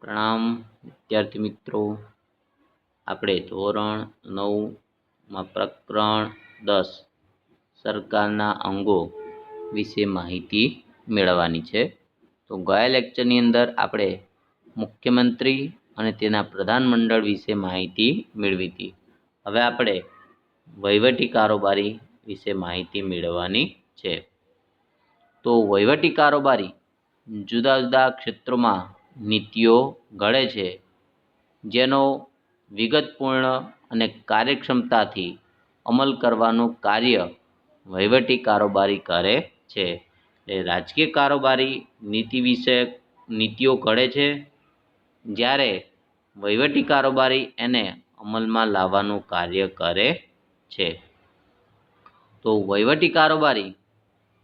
પ્રણામ, વિદ્યાર્થી મિત્રો. આપણે ધોરણ નવમાં પ્રકરણ દસ, સરકારના અંગો વિશે માહિતી મેળવવાની છે. તો ગયા લેક્ચરની અંદર આપણે મુખ્યમંત્રી અને તેના પ્રધાનમંડળ વિશે માહિતી મેળવી હતી. હવે આપણે વહીવટી કારોબારી વિશે માહિતી મેળવવાની છે. તો વહીવટી કારોબારી જુદા જુદા ક્ષેત્રોમાં નીતિઓ ઘડે છે, જેનો વિગતપૂર્ણ અને કાર્યક્ષમતાથી અમલ કરવાનું કાર્ય વહીવટી કારોબારી કરે છે. એટલે રાજકીય કારોબારી નીતિ વિષયક નીતિઓ ઘડે છે, જ્યારે વહીવટી કારોબારી એને અમલમાં લાવવાનું કાર્ય કરે છે. તો વહીવટી કારોબારી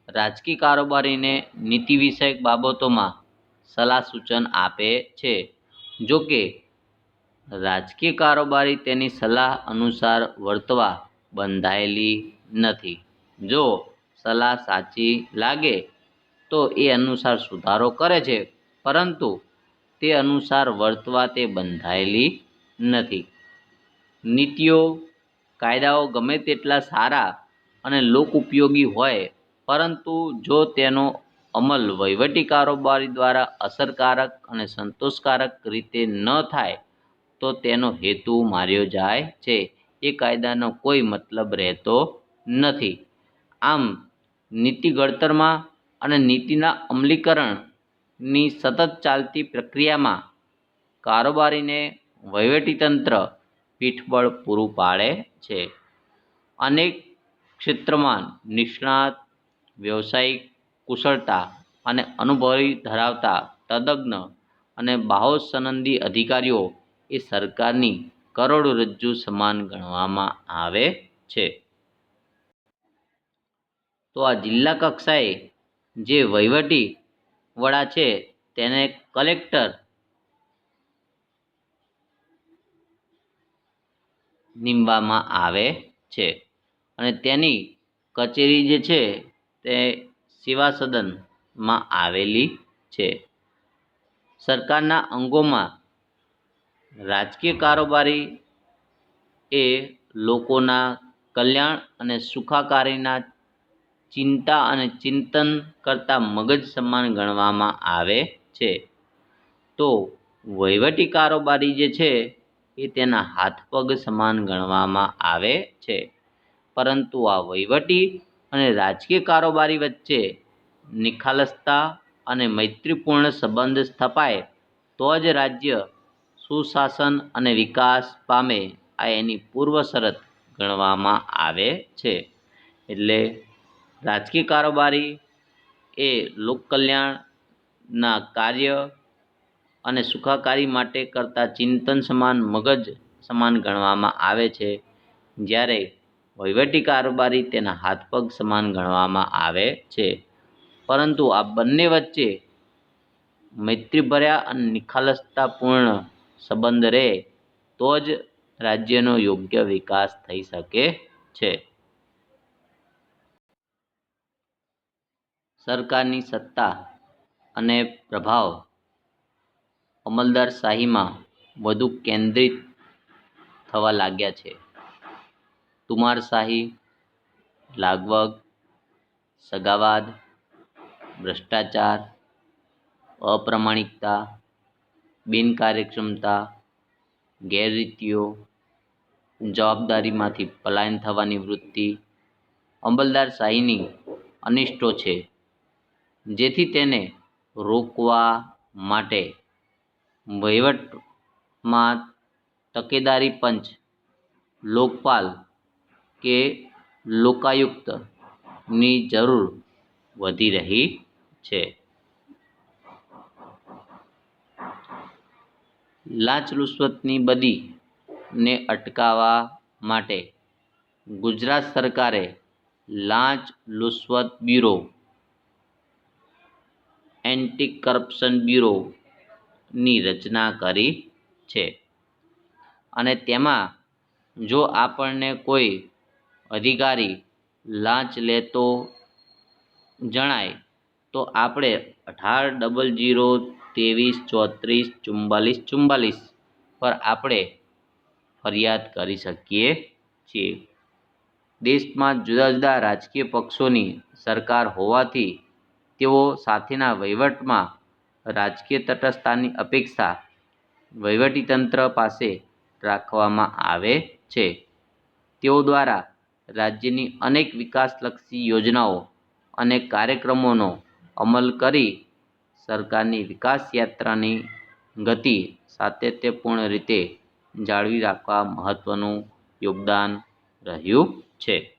રાજકીય કારોબારીને નીતિ વિષયક બાબતોમાં સલાહ સૂચન આપે છે. જો કે, રાજકીય કારોબારી તેની સલાહ અનુસાર વર્તવા બંધાયેલી નથી. જો સલાહ સાચી લાગે, તો એ અનુસાર સુધારો કરે છે, પરંતુ તે અનુસાર વર્તવા તે બંધાયેલી નથી. નીતિઓ, કાયદાઓ ગમે તેટલા સારા અને લોક ઉપયોગી હોય, પરંતુ જો તેનો અમલ વહીવટી કારોબારી દ્વારા અસરકારક અને સંતોષકારક રીતે ન થાય, તો તેનો હેતુ માર્યો જાય છે. એ કાયદાનો કોઈ મતલબ રહેતો નથી. આમ, નીતિ ઘડતરમાં અને નીતિના અમલીકરણની સતત ચાલતી પ્રક્રિયામાં કારોબારીને વહીવટીતંત્ર પીઠબળ પૂરું પાડે છે. અનેક ક્ષેત્રમાં નિષ્ણાત, વ્યવસાયિક કુશળતા અને અનુભવી ધરાવતા તદજ્ઞ અને બાહોસનંદી અધિકારીઓ એ સરકારની કરોડરજ્જુ સમાન ગણવામાં આવે છે. તો આ જિલ્લા કક્ષાએ જે વહીવટી વડા છે તેને કલેક્ટર નીમવામાં આવે છે અને તેની કચેરી જે છે તે સેવા સદનમાં આવેલી છે. સરકારના અંગોમાં રાજકીય કારોબારી એ લોકોના કલ્યાણ અને સુખાકારીના ચિંતા અને ચિંતન કરતા મગજ સમાન ગણવામાં આવે છે. તો વહીવટી કારોબારી જે છે એ તેના હાથ પગ સમાન ગણવામાં આવે છે. પરંતુ આ વહીવટી અને રાજકીય કારોબારી વચ્ચે નિખાલસતા અને મૈત્રીપૂર્ણ સંબંધ સ્થપાય, તો જ રાજ્ય સુશાસન અને વિકાસ પામે આ એની પૂર્વ શરત ગણવામાં આવે છે. એટલે રાજકીય કારોબારી એ લોકકલ્યાણના કાર્ય અને સુખાકારી માટે કરતા ચિંતન સમાન, મગજ સમાન ગણવામાં આવે છે. જ્યારે વહીવટી કારોબારી તેના હાથ પગ સમાન ગણવામાં આવે છે. પરંતુ આ બંને વચ્ચે મૈત્રીભર્યા અને નિખાલસતાપૂર્ણ સંબંધ રહે તો જ રાજ્યનો યોગ્ય વિકાસ થઈ શકે છે. સરકારની સત્તા અને પ્રભાવ અમલદારશાહીમાં વધુ કેન્દ્રિત થવા લાગ્યા છે. તુમારશાહી લાગવગ, સગાવાદ, ભ્રષ્ટાચાર, અપ્રમાણિકતા, બિનકાર્યક્ષમતા, ગેરરીતિઓ, જવાબદારીમાંથી પલાયન થવાની વૃત્તિ અમલદારશાહીની અનિષ્ટો છે, જેથી તેને રોકવા માટે વહીવટમાં તકેદારી પંચ લોકપાલ કે લોકાયુક્તની જરૂર વધી રહી છે. લાંચ રૂશ્વતની બદીને અટકાવવા માટે ગુજરાત સરકારે લાંચ રૂશ્વત બ્યુરો એન્ટી કરપ્શન બ્યુરોની રચના કરી છે. અને તેમાં જો આપણને કોઈ અધિકારી લાંચ લેતો જણાય, તો આપણે અઢાર ડબલ જીરો ત્રેવીસ ચોત્રીસ ચુમ્માલીસ ચુમ્માલીસ પર આપણે ફરિયાદ કરી શકીએ છીએ. દેશમાં જુદા જુદા રાજકીય પક્ષોની સરકાર હોવાથી તેઓ સાથેના વહીવટમાં રાજકીય તટસ્થતાની અપેક્ષા વહીવટીતંત્ર પાસે રાખવામાં આવે છે. તેઓ દ્વારા રાજ્યની અનેક વિકાસલક્ષી યોજનાઓ અને કાર્યક્રમોનો અમલ કરી સરકારની વિકાસ યાત્રાની ગતિ સાતત્યપૂર્ણ રીતે જાળવી રાખવા મહત્ત્વનું યોગદાન રહ્યું છે.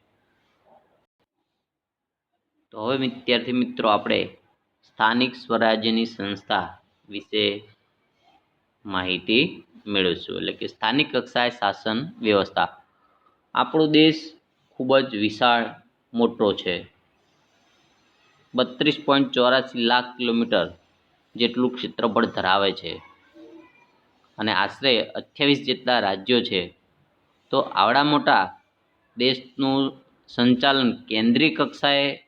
તો હવે વિદ્યાર્થી મિત્રો, આપણે સ્થાનિક સ્વરાજ્યની સંસ્થા વિશે માહિતી મેળવીશું. એટલે કે સ્થાનિક કક્ષાએ શાસન વ્યવસ્થા. આપણો દેશ ખૂબ જ વિશાળ મોટો છે. બત્રીસ પોઈન્ટ ચોરાસી લાખ કિલોમીટર જેટલું ક્ષેત્રફળ ધરાવે છે. અને આશરે અઠ્યાવીસ જેટલા રાજ્યો છે. તો આવડા મોટા દેશનું સંચાલન કેન્દ્રીય કક્ષાએ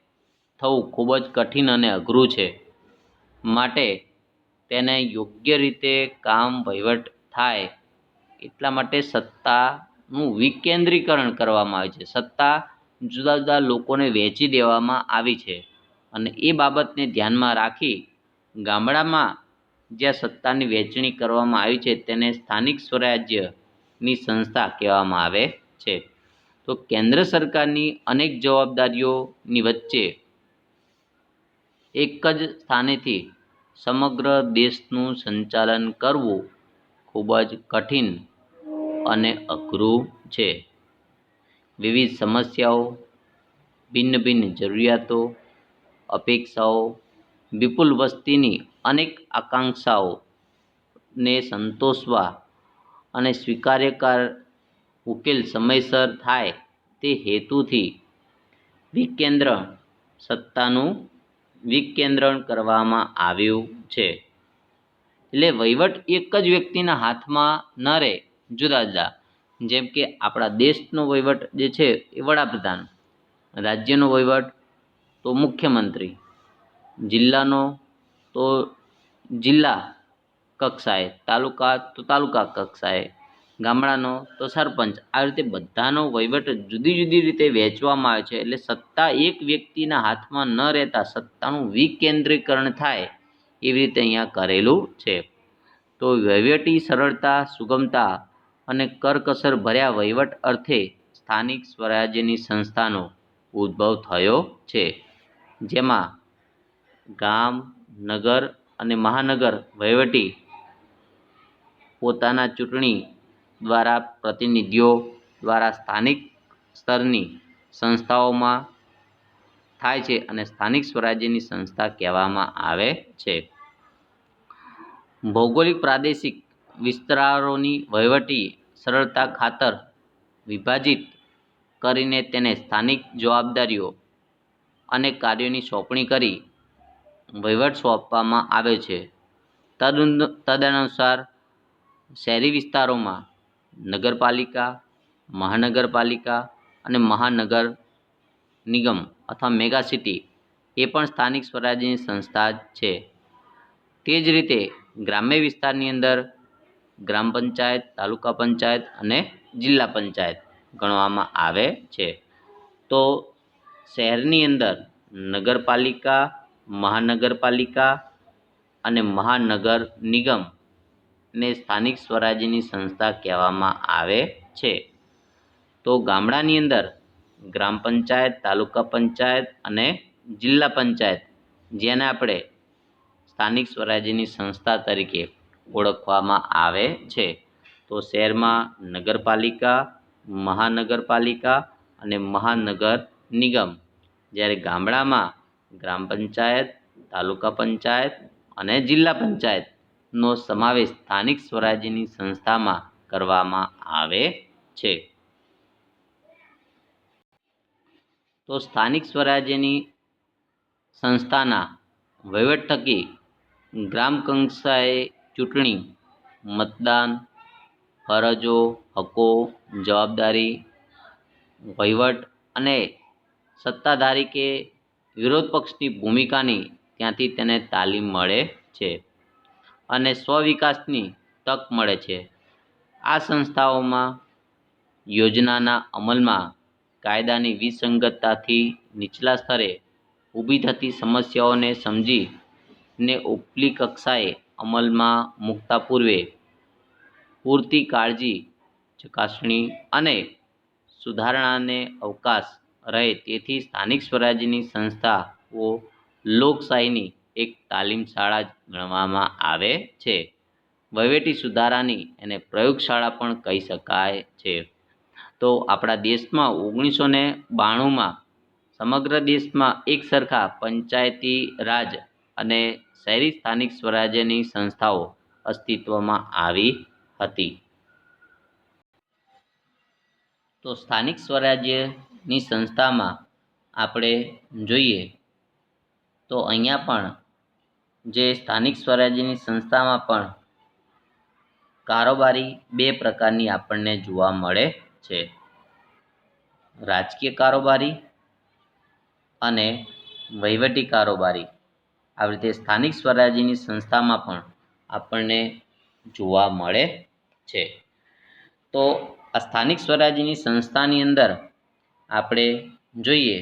થવું ખૂબ જ કઠિન અને અઘરું છે. માટે તેને યોગ્ય રીતે કામ વહીવટ થાય એટલા માટે સત્તાનું વિકેન્દ્રીકરણ કરવામાં આવે છે. સત્તા જુદા જુદા લોકોને વહેંચી દેવામાં આવી છે અને એ બાબતને ધ્યાનમાં રાખી ગામડામાં જ્યાં સત્તાની વહેંચણી કરવામાં આવી છે તેને સ્થાનિક સ્વરાજ્યની સંસ્થા કહેવામાં આવે છે. તો કેન્દ્ર સરકારની અનેક જવાબદારીઓની વચ્ચે એક જ સ્થાનેથી સમગ્ર દેશનું સંચાલન કરવું ખૂબ જ કઠિન અને અઘરું છે. વિવિધ સમસ્યાઓ, ભિન્ન ભિન્ન જરૂરિયાતો, અપેક્ષાઓ, વિપુલ વસ્તીની અનેક આકાંક્ષાઓને સંતોષવા અને સ્વીકાર્યકાર ઉકેલ સમયસર થાય તે હેતુથી વિકેન્દ્ર સત્તાનું વિકેન્દ્રણ કરવામાં આવ્યું છે. એટલે વહીવટ એક જ વ્યક્તિના હાથમાં ન રહે જુદા જુદા. જેમ કે આપણા દેશનો વહીવટ જે છે એ વડાપ્રધાન, રાજ્યનો વહીવટ તો મુખ્યમંત્રી, જિલ્લાનો તો જિલ્લા કક્ષાએ, તાલુકા તો તાલુકા કક્ષાએ, ગામડાનો તો સરપંચ. આ રીતે બધાનો વહીવટ જુદી જુદી રીતે વહેંચવામાં આવે છે. એટલે સત્તા એક વ્યક્તિના હાથમાં ન રહેતા સત્તાનું વિકેન્દ્રીકરણ થાય એવી રીતે અહીંયા કરેલું છે. તો વહીવટી સરળતા, સુગમતા અને કરકસર ભર્યા વહીવટ અર્થે સ્થાનિક સ્વરાજ્યની સંસ્થાનો ઉદ્ભવ થયો છે. જેમાં ગામ, નગર અને મહાનગર વહીવટી પોતાના ચૂંટણી દ્વારા પ્રતિનિધિઓ દ્વારા સ્થાનિક સ્તરની સંસ્થાઓમાં થાય છે અને સ્થાનિક સ્વરાજ્યની સંસ્થા કહેવામાં આવે છે. ભૌગોલિક પ્રાદેશિક વિસ્તારોની વહીવટી સરળતા ખાતર વિભાજિત કરીને તેને સ્થાનિક જવાબદારીઓ અને કાર્યોની સોંપણી કરી વહીવટ સોંપવામાં આવે છે. તદ તદનુસાર શહેરી વિસ્તારોમાં નગરપાલિકા, મહાનગરપાલિકા અને મહાનગર નિગમ અથવા મેગા સિટી એ પણ સ્થાનિક સ્વરાજ્યની સંસ્થા છે. તે જ રીતે ગ્રામ્ય વિસ્તારની અંદર ગ્રામ પંચાયત, તાલુકા પંચાયત અને જિલ્લા પંચાયત ગણવામાં આવે છે. તો શહેરની અંદર નગરપાલિકા, મહાનગરપાલિકા અને મહાનગર નિગમને સ્થાનિક સ્વરાજ્યની સંસ્થા કહેવામાં આવે છે. તો ગામડાની અંદર ગ્રામ પંચાયત, તાલુકા પંચાયત અને જિલ્લા પંચાયત, જેને આપણે સ્થાનિક સ્વરાજ્યની સંસ્થા તરીકે ઓળખવામાં આવે છે. તો શહેરમાં નગરપાલિકા, મહાનગરપાલિકા અને મહાનગર નિગમ. જ્યારે ગામડામાં ગ્રામ પંચાયત, તાલુકા પંચાયત અને જિલ્લા પંચાયતનો સમાવેશ સ્થાનિક સ્વરાજ્યની સંસ્થામાં કરવામાં આવે છે. તો સ્થાનિક સ્વરાજ્યની સંસ્થાના વહીવટ થકી ગ્રામ કક્ષાએ ચૂંટણી, મતદાન, ફરજો, હકો, જવાબદારી, વહીવટ અને સત્તાધારી કે વિરોધ પક્ષની ભૂમિકાની ત્યાંથી તેને તાલીમ મળે છે અને સ્વવિકાસની તક મળે છે. આ સંસ્થાઓમાં યોજનાના અમલમાં કાયદાની વિસંગતતાથી નીચલા સ્તરે ઊભી થતી સમસ્યાઓને સમજી ને ઉપલી કક્ષાએ અમલમાં મૂકતા પૂર્વે પૂરતી કાળજી, ચકાસણી અને સુધારણાને અવકાશ રહે તેથી સ્થાનિક સ્વરાજ્યની સંસ્થાઓ લોકશાહીની એક તાલીમ શાળા જ ગણવામાં આવે છે. વહીવટી સુધારાની એને પ્રયોગશાળા પણ કહી શકાય છે. તો આપણા દેશમાં ઓગણીસો ને બાણુંમાં સમગ્ર દેશમાં એક સરખા પંચાયતી રાજ અને શહેરી સ્થાનિક સ્વરાજ્યની સંસ્થાઓ અસ્તિત્વમાં આવી હતી. તો સ્થાનિક સ્વરાજ્યની સંસ્થામાં આપણે જોઈએ તો અહીંયા પણ જે સ્થાનિક સ્વરાજ્યની સંસ્થામાં પણ કારોબારી બે પ્રકારની આપણને જોવા મળે છે. રાજકીય કારોબારી અને વહીવટી કારોબારી. આવી રીતે સ્થાનિક સ્વરાજ્યની સંસ્થામાં પણ આપણને જોવા મળે છે. તો આ સ્થાનિક સ્વરાજ્યની સંસ્થાની અંદર આપણે જોઈએ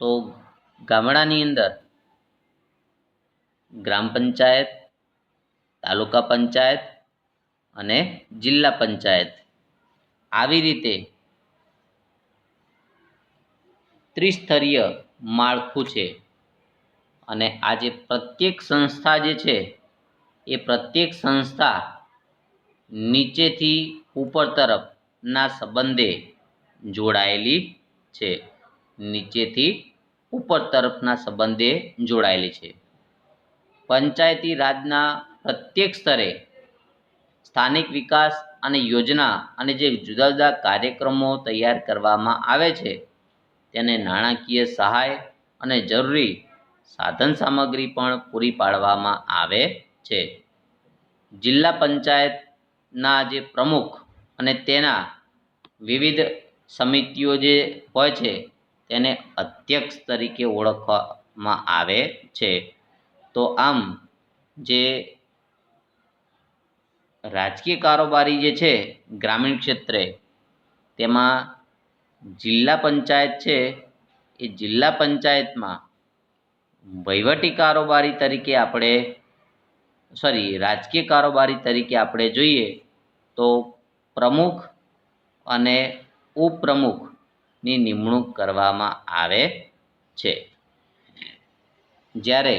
તો ગામડાની અંદર ગ્રામ પંચાયત, તાલુકા પંચાયત અને જિલ્લા પંચાયત આવી રીતે ત્રિસ્તરીય માળખું છે. અને આ જે પ્રત્યેક સંસ્થા જે છે, એ પ્રત્યેક સંસ્થા નીચેથી ઉપર તરફના સંબંધે જોડાયેલી છે. નીચેથી ઉપર તરફના સંબંધે જોડાયેલી છે. પંચાયતી રાજના પ્રત્યેક સ્તરે સ્થાનિક વિકાસ અને યોજના અને જે જુદા જુદા કાર્યક્રમો તૈયાર કરવામાં આવે છે, તેને નાણાકીય સહાય અને જરૂરી સાધન સામગ્રી પણ પૂરી પાડવામાં આવે છે. જિલ્લા પંચાયતના જે પ્રમુખ અને તેના વિવિધ સમિતિઓ જે હોય છે, તેને અધ્યક્ષ તરીકે ઓળખવામાં આવે છે. તો આમ જે રાજકીય કારોબારી જે છે, ગ્રામીણ ક્ષેત્રે, તેમાં જિલ્લા પંચાયત છે, એ જિલ્લા પંચાયતમાં વહીવટી કારોબારી તરીકે આપણે સોરી રાજકીય કારોબારી તરીકે આપણે જોઈએ તો પ્રમુખ અને ઉપપ્રમુખની નિમણૂક કરવામાં આવે છે. જ્યારે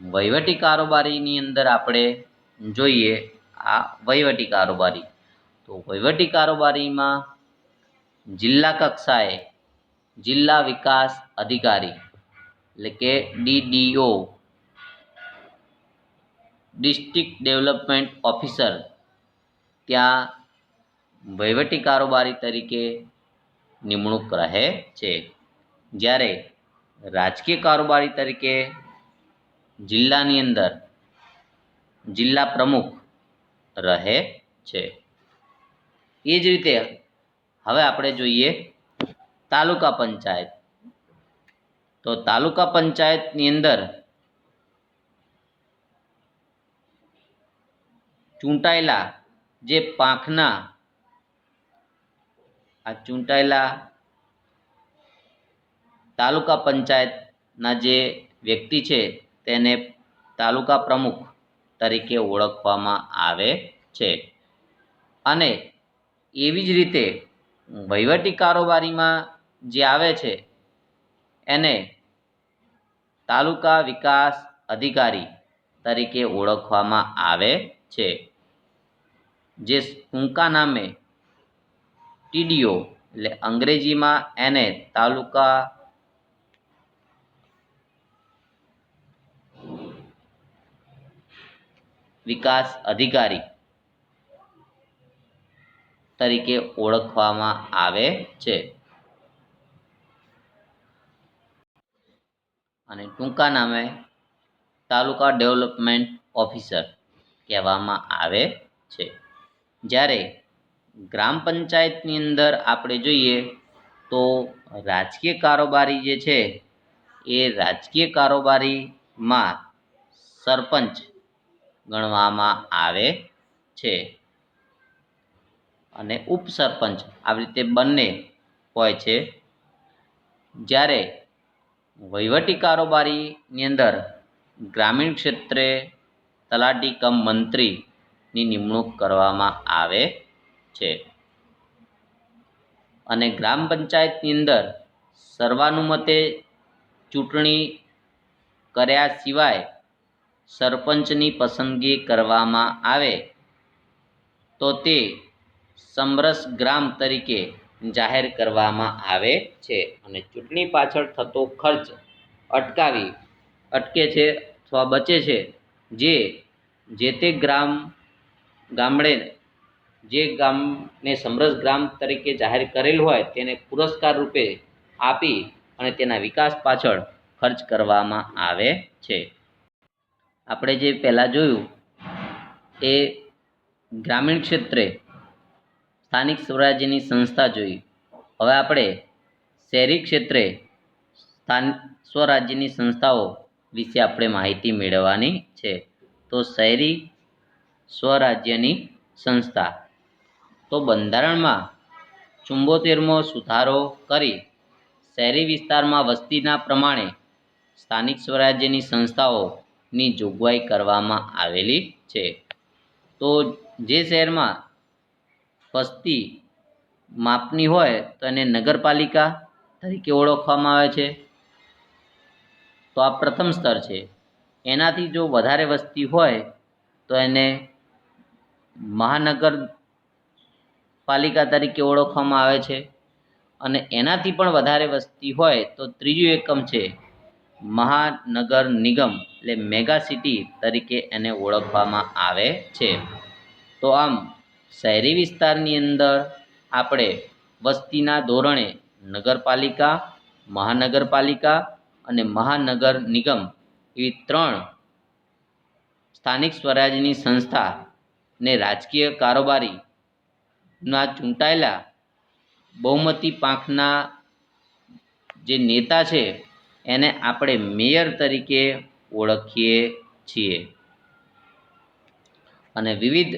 વહીવટી કારોબારીની અંદર આપણે જોઈએ આ વહીવટી કારોબારી, તો વહીવટી કારોબારીમાં જિલ્લા કક્ષાએ જિલ્લા વિકાસ અધિકારી એટલે કે ડીડીઓ ડિસ્ટ્રિક્ટ ડેવલપમેન્ટ ઓફિસર ત્યાં વહીવટી કારોબારી તરીકે નિમણૂક રહે છે. જ્યારે રાજકીય કારોબારી તરીકે જિલ્લાની અંદર જિલ્લા પ્રમુખ રહે છે. એ જ રીતે હવે આપણે જોઈએ તાલુકા પંચાયત. તો તાલુકા પંચાયતની અંદર ચૂંટાયેલા જે પાંખના, આ ચૂંટાયેલા તાલુકા પંચાયતના જે વ્યક્તિ છે તેને તાલુકા પ્રમુખ તરીકે ઓળખવામાં આવે છે. અને એવી જ રીતે વહીવટી કારોબારીમાં જે આવે છે, એને તાલુકા વિકાસ અધિકારી તરીકે ઓળખવામાં આવે છે. જે ટૂંકા નામે ટીડીઓ, એટલે અંગ્રેજીમાં એને તાલુકા વિકાસ અધિકારી તરીકે ઓળખવામાં આવે છે. અને ટૂંકા નામે તાલુકા ડેવલપમેન્ટ ઓફિસર કહેવામાં આવે છે. જ્યારે ગ્રામ પંચાયતની અંદર આપણે જોઈએ તો રાજકીય કારોબારી જે છે એ રાજકીય કારોબારીમાં સરપંચ ગણવામાં આવે છે અને ઉપસરપંચ આવી રીતે બંને હોય છે. જ્યારે વહીવટી કારોબારીની અંદર ગ્રામીણ ક્ષેત્રે તલાટી કમ મંત્રીની નિમણૂક કરવામાં આવે છે. અને ગ્રામ પંચાયતની અંદર સર્વાનુમતે ચૂંટણી કર્યા સિવાય સરપંચની પસંદગી કરવામાં આવે તો તે સમરસ ગ્રામ તરીકે જાહેર કરવામાં આવે છે અને ચૂંટણી પાછળ થતો ખર્ચ અટકાવી, અટકે છે અથવા બચે છે. જે જે તે ગ્રામ, ગામડે, જે ગામને સમરસ ગ્રામ તરીકે જાહેર કરેલ હોય તેને પુરસ્કાર રૂપે આપી અને તેના વિકાસ પાછળ ખર્ચ કરવામાં આવે છે. આપણે જે પહેલાં જોયું, એ ગ્રામીણ ક્ષેત્રે સ્થાનિક સ્વરાજ્યની સંસ્થા જોઈ. હવે આપણે શહેરી ક્ષેત્રે સ્થાન, સ્વરાજ્યની સંસ્થાઓ વિશે આપણે માહિતી મેળવવાની છે. તો શહેરી સ્વરાજ્યની સંસ્થા. તો બંધારણમાં ચુંબોતેરમો સુધારો કરી શહેરી વિસ્તારમાં વસ્તીના પ્રમાણે સ્થાનિક સ્વરાજ્યની સંસ્થાઓની જોગવાઈ કરવામાં આવેલી છે. તો જે શહેરમાં વસ્તી માપની હોય તો એને નગરપાલિકા તરીકે ઓળખવામાં આવે છે. તો આ પ્રથમ સ્તર છે. એનાથી જો વધારે વસ્તી હોય તો એને મહાનગર પાલિકા તરીકે ઓળખવામાં આવે છે. અને એનાથી પણ વધારે વસ્તી હોય તો ત્રીજું એકમ છે મહાનગર નિગમ એટલે મેગા સિટી તરીકે એને ઓળખવામાં આવે છે. તો આમ શહેરી વિસ્તારની અંદર આપણે વસ્તીના ધોરણે નગરપાલિકા, મહાનગરપાલિકા અને મહાનગર નિગમ એવી ત્રણ સ્થાનિક સ્વરાજ્યની સંસ્થા ને રાજકીય કારોબારીના ચૂંટાયેલા બહુમતી પાંખના જે નેતા છે, એને આપણે મેયર તરીકે ઓળખીએ છીએ. અને વિવિધ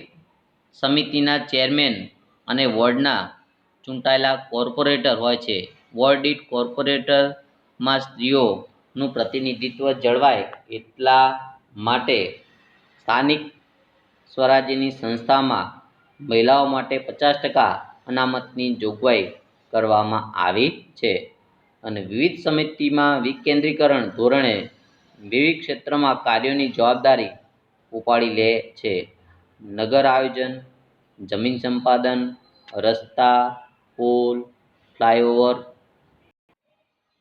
સમિતિના ચેરમેન અને વોર્ડના ચૂંટાયેલા કોર્પોરેટર હોય છે. વોર્ડ દીઠ કોર્પોરેટરમાં સ્ત્રીઓનું પ્રતિનિધિત્વ જળવાય એટલા માટે સ્થાનિક સ્વરાજ્યની સંસ્થામાં મહિલાઓ માટે પચાસ ટકા અનામતની જોગવાઈ કરવામાં આવી છે અને વિવિધ સમિતિમાં વિકેન્દ્રીકરણ ધોરણે વિવિધ ક્ષેત્રમાં કાર્યોની જવાબદારી ઉપાડી લે છે. નગર આયોજન, જમીન સંપાદન, રસ્તા, પુલ, ફ્લાયઓવર,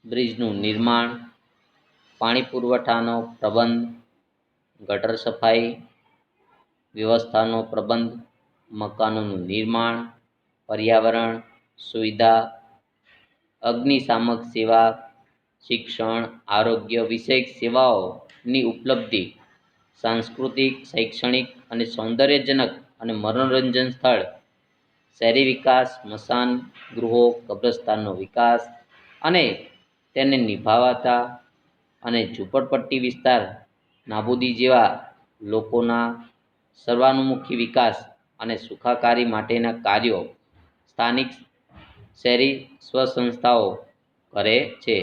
બ્રિજનું નિર્માણ, પાણી પુરવઠાનો પ્રબંધ, ગટર સફાઈ, વ્યવસ્થાનો પ્રબંધ, મકાનોનું નિર્માણ, પર્યાવરણ, સુવિધા, અગ્નિશામક સેવા, શિક્ષણ, આરોગ્ય વિષયક સેવાઓની ઉપલબ્ધિ સાંસ્કૃતિક, શૈક્ષણિક અને સૌંદર્યજનક અને મનોરંજન સ્થળ. શહેરી વિકાસ મસાન ગૃહો, કબ્રસ્તાનનો વિકાસ અને તેને નિભાવાતા અને ઝૂંપડપટ્ટી વિસ્તાર, નાબૂદી જેવા લોકોના સર્વાનુમુખી વિકાસ અને સુખાકારી માટેના કાર્યો સ્થાનિક શહેરી સ્વસંસ્થાઓ કરે છે.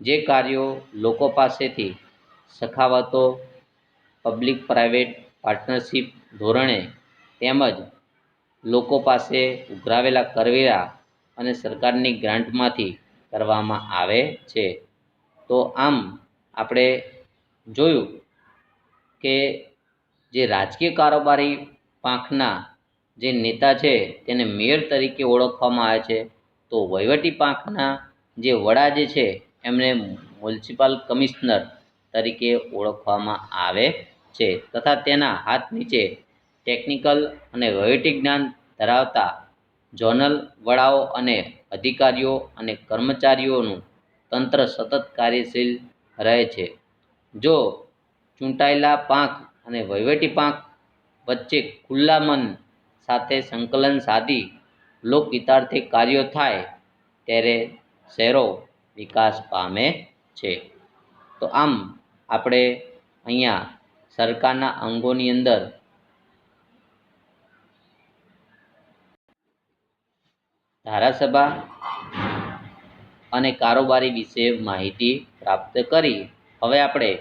જે કાર્યો લોકો પાસેથી સખાવતો પબ્લિક પ્રાઇવેટ પાર્ટનરશિપ ધોરણે તેમજ લોકો પાસે ઉઘરાવેલા કરવેરા અને સરકારની ગ્રાન્ટમાંથી કરવામાં આવે છે. તો આમ આપણે જોયું કે જે રાજકીય કારોબારી પાંખના જે નેતા છે તેને મેયર તરીકે ઓળખવામાં આવે છે. તો વહીવટી પાંખના જે વડા જે છે એમને મ્યુનિસિપલ કમિશનર તરીકે ઓળખવામાં આવે છે તથા તેના હાથ નીચે ટેકનિકલ અને વહીવટી જ્ઞાન ધરાવતા ઝોનલ વડાઓ અને અધિકારીઓ અને કર્મચારીઓનું તંત્ર સતત કાર્યશીલ રહે છે. જો ચૂંટાયેલા પાંખ અને વહીવટી પાંખ વચ્ચે ખુલ્લા મન સાથે સંકલન સાધી લોકહિતાર્થી કાર્યો થાય ત્યારે શહેરો વિકાસ પામે છે. તો આમ આપણે અહીંયા સરકારના અંગોની અંદર ધારાસભા અને કારોબારી વિશે માહિતી પ્રાપ્ત કરી. હવે આપણે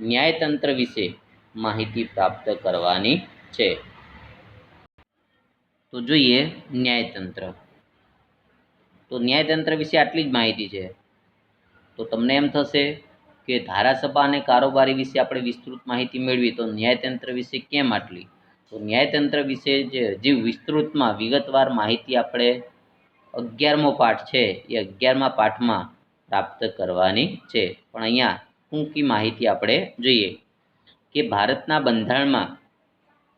ન્યાયતંત્ર વિશે માહિતી પ્રાપ્ત કરવાની છે. તો જોઈએ ન્યાયતંત્ર. તો ન્યાયતંત્ર વિશે આટલી જ માહિતી છે. તો તમને એમ થશે કે ધારાસભા અને કારોબારી વિશે આપણે વિસ્તૃત માહિતી મેળવી તો ન્યાયતંત્ર વિશે કેમ આટલી? તો ન્યાયતંત્ર વિશે જે હજી વિસ્તૃતમાં વિગતવાર માહિતી આપણે અગિયારમો પાઠ છે, એ અગિયારમા પાઠમાં પ્રાપ્ત કરવાની છે. પણ અહીંયા ટૂંકી માહિતી આપણે જોઈએ કે ભારતના બંધારણમાં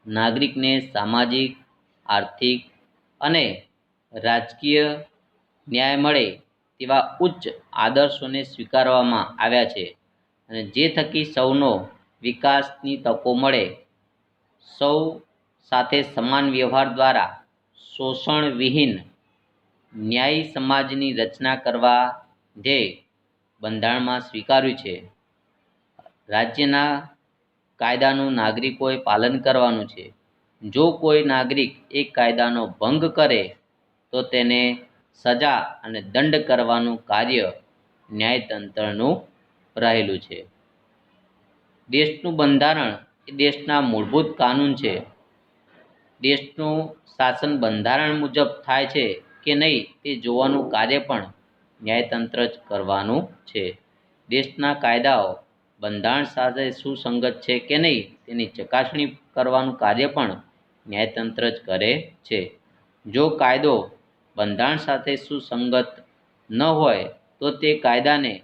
નાગરિકને સામાજિક, આર્થિક અને રાજકીય ન્યાય મળે તેવા ઉચ્ચ આદર્શોને સ્વીકારવામાં આવ્યા છે. અને જે થકી સૌનો વિકાસની તકો મળે, સૌ સાથે સમાન વ્યવહાર દ્વારા શોષણ વિહીન ન્યાયી સમાજની રચના કરવા ધ્યેય બંધારણમાં સ્વીકાર્યું છે. રાજ્યના કાયદાનું નાગરિકોએ પાલન કરવાનું છે. જો કોઈ નાગરિક એ કાયદાનો ભંગ કરે, તો તેને સજા અને દંડ કરવાનું કાર્ય ન્યાયતંત્રનું રહેલું છે. દેશનું બંધારણ એ દેશના મૂળભૂત કાનૂન છે. દેશનું શાસન બંધારણ મુજબ થાય છે કે નહીં તે જોવાનું કાર્ય પણ ન્યાયતંત્ર જ કરવાનું છે. દેશના કાયદાઓ, બંધારણ સાથે સુસંગત છે કે નહીં તેની ચકાસણી કરવાનું કાર્ય પણ ન્યાયતંત્ર જ કરે છે. જો કાયદો બંધારણ સાથે સુસંગત ન હોય તો તે કાયદાને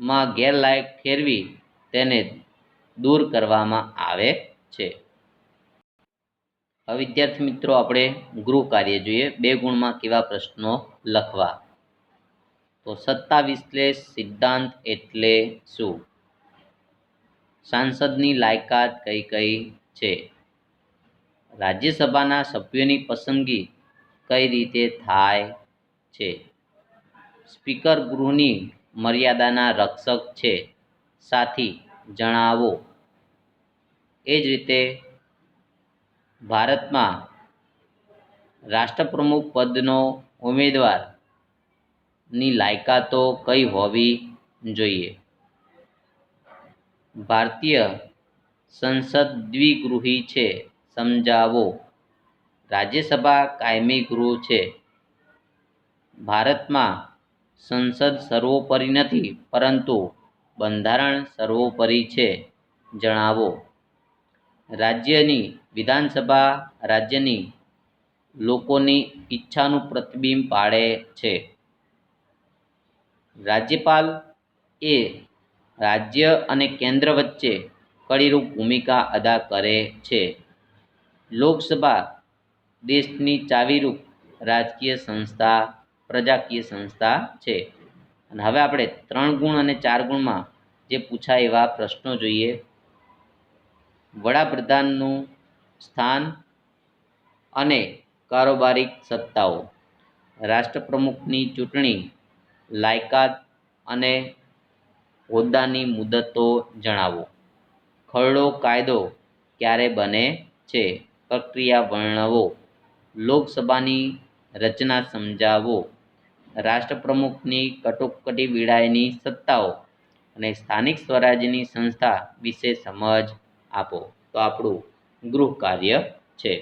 બંધારણમાં ગેરલાયક ઠેરવી તેને દૂર કરવામાં આવે છે. હવે વિદ્યાર્થી મિત્રો, આપણે ગૃહ કાર્ય જોઈએ. બે ગુણમાં કેવા પ્રશ્નો લખવા? તો સત્તા વિશ્લેષ સિદ્ધાંત એટલે શું? સાંસદની લાયકાત કઈ કઈ છે? રાજ્યસભાના સભ્યોની પસંદગી કઈ રીતે થાય છે? સ્પીકર ગૃહની મર્યાદાના રક્ષક છે. સાથી, જણાવો. એ જ રીતે ભારતમાં રાષ્ટ્રપ્રમુખ પદનો ઉમેદવારની લાયકાતો કઈ હોવી જોઈએ? ભારતીય સંસદ દ્વિગૃહી છે, સમજાવો. રાજ્યસભા કાયમી ગૃહ છે. ભારતમાં સંસદ સર્વોપરી નથી, પરંતુ બંધારણ સર્વોપરી છે, જણાવો. રાજ્યની વિધાનસભા રાજ્યની લોકોની ઈચ્છાનું પ્રતિબિંબ પાડે છે. રાજ્યપાલ એ રાજ્ય અને કેન્દ્ર વચ્ચે કડીરૂપ ભૂમિકા અદા કરે છે. લોકસભા દેશની ચાવીરૂપ રાજકીય સંસ્થા પ્રજાકીય સંસ્થા છે. અને હવે આપણે ત્રણ ગુણ અને ચાર ગુણમાં જે પૂછાય એવા પ્રશ્નો જોઈએ. વડાપ્રધાનનું સ્થાન અને કારોબારી સત્તાઓ. રાષ્ટ્રપ્રમુખની ચૂંટણી, લાયકાત અને હોદ્દાની મુદતો જણાવો. ખરડો કાયદો ક્યારે બને છે? પ્રક્રિયા વર્ણવો. લોકસભાની રચના સમજાવો. રાષ્ટ્રપ્રમુખની કટોકટી વિડાયની સત્તાઓ અને સ્થાનિક સ્વરાજ્યની સંસ્થા વિશે સમજ આપો. તો આપણું ગૃહ કાર્ય છે.